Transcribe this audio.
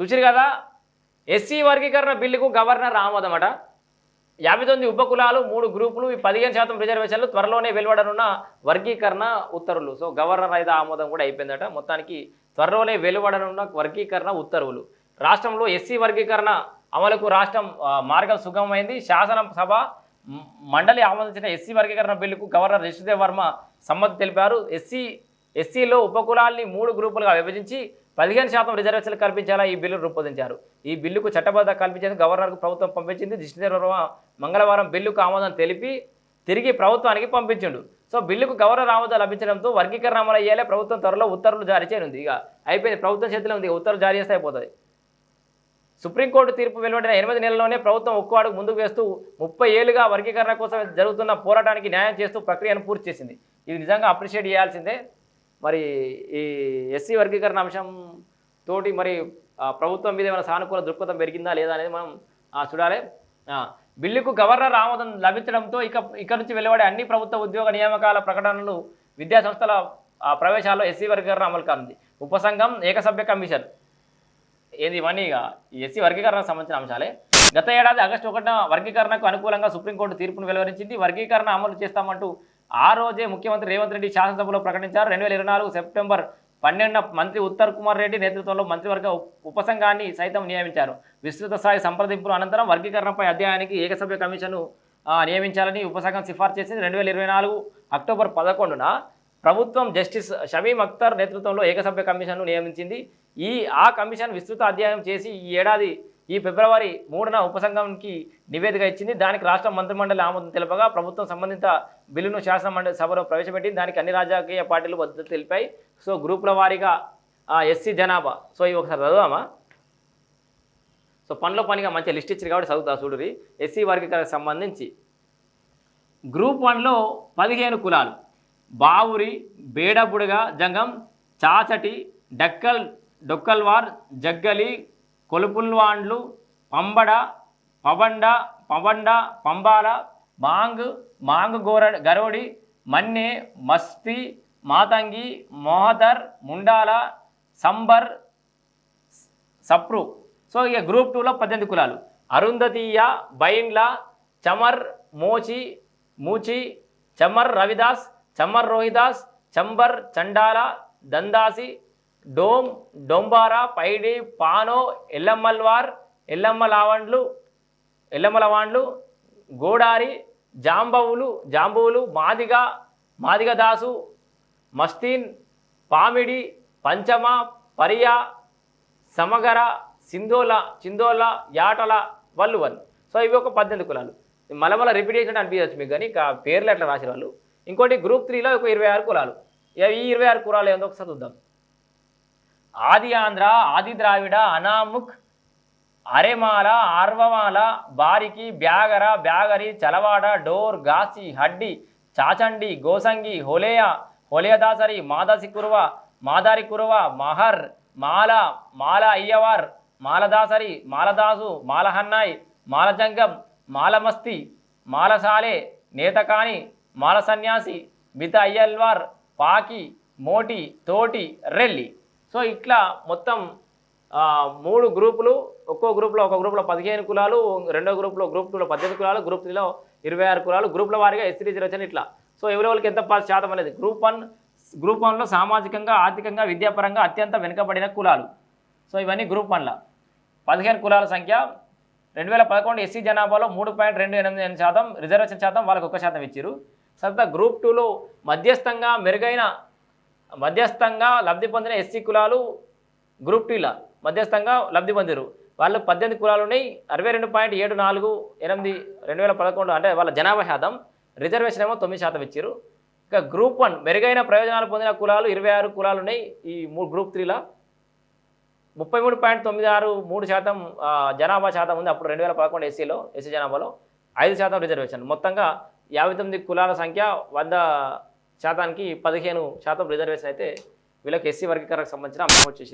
చూసిరు కదా? ఎస్సీ వర్గీకరణ బిల్లుకు గవర్నర్ ఆమోదమట. యాభై తొమ్మిది ఉపకులాలు మూడు గ్రూపులు ఈ పదిహేను శాతం రిజర్వేషన్లు త్వరలోనే వెలువడనున్న వర్గీకరణ ఉత్తర్వులు. సో గవర్నర్ అయితే ఆమోదం కూడా అయిపోయిందట. మొత్తానికి త్వరలోనే వెలువడనున్న వర్గీకరణ ఉత్తర్వులు. రాష్ట్రంలో ఎస్సీ వర్గీకరణ అమలుకు రాష్ట్రం మార్గం సుగమమైంది. శాసనసభ మండలి ఆమోదించిన ఎస్సీ వర్గీకరణ బిల్లుకు గవర్నర్ రిషిదేవ్ వర్మ సమ్మతి తెలిపారు. ఎస్సీ ఎస్సీలో ఉపకులాల్ని మూడు గ్రూపులుగా విభజించి పదిహేను శాతం రిజర్వేషన్లు కల్పించేలా ఈ బిల్లును రూపొందించారు. ఈ బిల్లుకు చట్టబద్ధ కల్పించేందుకు గవర్నర్కు ప్రభుత్వం పంపించింది. రిషిదేవ్ మంగళవారం బిల్లుకు ఆమోదం తెలిపి తిరిగి ప్రభుత్వానికి పంపించిండు. సో బిల్లుకు గవర్నర్ ఆమోదం లభించడంతో వర్గీకరణ అమలు అయ్యేలా ప్రభుత్వం త్వరలో ఉత్తర్వులు జారీ చేయనుంది. ఇక అయిపోయింది. ప్రభుత్వం చేతిలో ఉంది. ఉత్తర్వులు జారీ చేస్తే అయిపోతుంది. సుప్రీంకోర్టు తీర్పు వెలువడిన ఎనిమిది నెలల్లోనే ప్రభుత్వం ఒక్కో అడుగు ముందుకు వేస్తూ ముప్పై ఏళ్ళుగా వర్గీకరణ కోసం జరుగుతున్న పోరాటానికి న్యాయం చేస్తూ ప్రక్రియను పూర్తి చేసింది. ఇది నిజంగా అప్రిషియేట్ చేయాల్సిందే. మరి ఈ ఎస్సీ వర్గీకరణ అంశం తోటి మరి ప్రభుత్వం మీద ఏమైనా సానుకూల దృక్పథం పెరిగిందా లేదా అనేది మనం చూడాలి. బిల్లుకు గవర్నర్ ఆమోదం లభించడంతో ఇక ఇక్కడ నుంచి వెలువడే అన్ని ప్రభుత్వ ఉద్యోగ నియామకాల ప్రకటనలు విద్యా సంస్థల ఆ, ప్రవేశాల్లో ఎస్సీ వర్గీకరణ అమలు కానుంది. ఉపసంఘం ఏకసభ్య కమిషన్. ఏది ఇవన్నీ ఇక ఈ ఎస్సీ వర్గీకరణకు సంబంధించిన అంశాలే. గత ఏడాది ఆగస్టు ఒకటిన వర్గీకరణకు అనుకూలంగా సుప్రీంకోర్టు తీర్పును వెలువరించింది. వర్గీకరణ అమలు చేస్తామంటూ ఆ రోజే ముఖ్యమంత్రి రేవంత్ రెడ్డి శాసనసభలో ప్రకటించారు. రెండు వేల ఇరవై నాలుగు సెప్టెంబర్ పన్నెండున మంత్రి ఉత్తర్ కుమార్ రెడ్డి నేతృత్వంలో మంత్రివర్గ ఉపసంఘాన్ని సైతం నియమించారు. విస్తృత స్థాయి సంప్రదింపుల అనంతరం వర్గీకరణపై అధ్యాయానికి ఏకసభ్య కమిషన్ను నియమించాలని ఉపసంఘం సిఫార్సు చేసింది. రెండు వేల ఇరవై నాలుగు అక్టోబర్ పదకొండున ప్రభుత్వం జస్టిస్ షమీం అఖ్తర్ నేతృత్వంలో ఏకసభ్య కమిషన్ను నియమించింది. ఈ ఆ కమిషన్ విస్తృత అధ్యయనం చేసి ఈ ఏడాది ఈ ఫిబ్రవరి మూడున ఉపసంఘంకి నివేదిక ఇచ్చింది. దానికి రాష్ట్ర మంత్రిమండలి ఆమోదం తెలపగా ప్రభుత్వం సంబంధిత బిల్లును శాసనమండలి సభలో ప్రవేశపెట్టింది. దానికి అన్ని రాజకీయ పార్టీలు మద్దతు తెలిపాయి. సో గ్రూపుల వారీగా ఎస్సీ జనాభా. సో ఇవి ఒకసారి చదువామా సో పనిలో పనిగా మంచి లిస్ట్ ఇచ్చారు కాబట్టి చదువుతా చూడురి ఎస్సీ వర్గీకరణకు సంబంధించి గ్రూప్ వన్లో పదిహేను కులాలు. బావురి బేడబుడగ జంగం చాచటి డక్కల్ డొక్కల్వార్ జగ్గలి కొలుపుల్వాండ్లు పంబడ పవండ పవండ పంబాల మాంగ్ మాంగ్ గోర గరోడి మన్నె మస్తి మాతంగి మోహదర్ ముండాల సంబర్ సప్రు. సో ఇక గ్రూప్ టూలో పద్దెనిమిది కులాలు. అరుంధతీయ బైండ్ల చమర్ మోచి మూచి చమర్ రవిదాస్ చమర్ రోహిదాస్ చంబర్ చండాల దందాసి డోమ్ డొంబారా పైడి పానో ఎల్లమ్మల్వార్ ఎల్లమ్మ లావండ్లు ఎల్లమ్మలవాండ్లు గోడారి జాంబవులు జాంబువులు మాదిగ మాదిగదాసు మస్తీన్ పామిడి పంచమ పరియా సమగర సింధోల చిందోల యాటల వల్లువన్. సో ఇవి ఒక పద్దెనిమిది కులాలు. మలమల రిపీట్ చేసినట్టు మీకు కానీ పేర్లు ఎట్లా రాసిన వాళ్ళు ఇంకోటి గ్రూప్ త్రీలో ఒక ఇరవై ఆరు కులాలు. ఈ ఇరవై ఆరు కులాలు ఏందో ఒకసారి చూద్దాం. ఆది ఆంధ్ర ఆది ద్రావిడ అనాముక్ అరెమాల ఆర్వమాల బారికి బ్యాగర బ్యాగరి చలవాడ డోర్ గాసి హడ్డి చాచండి గోసంగి హోలేయ హొలేయదాసరి మాదాసి కురువ మాదారి కురువ మహర్ మాల మాల అయ్యవార్ మాలదాసరి మాలదాసు మాలహన్నాయ్ మాలజంగం మాలమస్తి మాలసాలే నేతకాని మాల సన్యాసి మిత అయ్యల్వార్ పాకి మోటి తోటి రెల్లి. సో ఇట్లా మొత్తం మూడు గ్రూపులు ఒక్కో గ్రూప్లో ఒక గ్రూప్లో పదిహేను కులాలు రెండో గ్రూప్లో గ్రూప్ టూలో పద్దెనిమిది కులాలు గ్రూప్ త్రీలో ఇరవై ఆరు కులాలు గ్రూప్ల వారిగా ఎస్సీ రిజర్వేషన్ ఇట్లా. సో ఎవరెవరికి ఎంత పాస్ శాతం అనేది? గ్రూప్ వన్ గ్రూప్ వన్లో సామాజికంగా ఆర్థికంగా విద్యాపరంగా అత్యంత వెనుకబడిన కులాలు. సో ఇవన్నీ గ్రూప్ వన్లో పదిహేను కులాల సంఖ్య రెండు వేల పదకొండు ఎస్సీ జనాభాలో మూడు పాయింట్ రెండు ఎనిమిది ఎనిమిది శాతం రిజర్వేషన్ శాతం వాళ్ళకి ఒక శాతం ఇచ్చారు సరిత గ్రూప్ టూలో మధ్యస్థంగా మెరుగైన మధ్యస్థంగా లబ్ధి పొందిన ఎస్సీ కులాలు గ్రూప్ టీల? మధ్యస్థంగా లబ్ధి పొందిరు వాళ్ళు పద్దెనిమిది కులాలు ఉన్నాయి. అరవై రెండు పాయింట్ ఏడు నాలుగు ఎనిమిది రెండు వేల పదకొండు అంటే వాళ్ళ జనాభా శాతం. రిజర్వేషన్ ఏమో తొమ్మిది శాతం ఇచ్చారు ఇక గ్రూప్ వన్ మెరుగైన ప్రయోజనాలు పొందిన కులాలు ఇరవై ఆరు కులాలు ఉన్నాయి ఈ మూడు గ్రూప్ త్రీలో. ముప్పై మూడు పాయింట్ తొమ్మిది ఆరు మూడు శాతం జనాభా శాతం ఉంది అప్పుడు రెండు వేల పదకొండు ఎస్సీలో ఎస్సీ జనాభాలో. ఐదు శాతం రిజర్వేషన్. మొత్తంగా యాభై తొమ్మిది కులాల సంఖ్య వంద శాతానికి పదిహేను శాతం రిజర్వేషన్ అయితే వీళ్ళకి ఎస్సీ వర్గీకరణకు సంబంధించిన అమౌంట్ వచ్చేసింది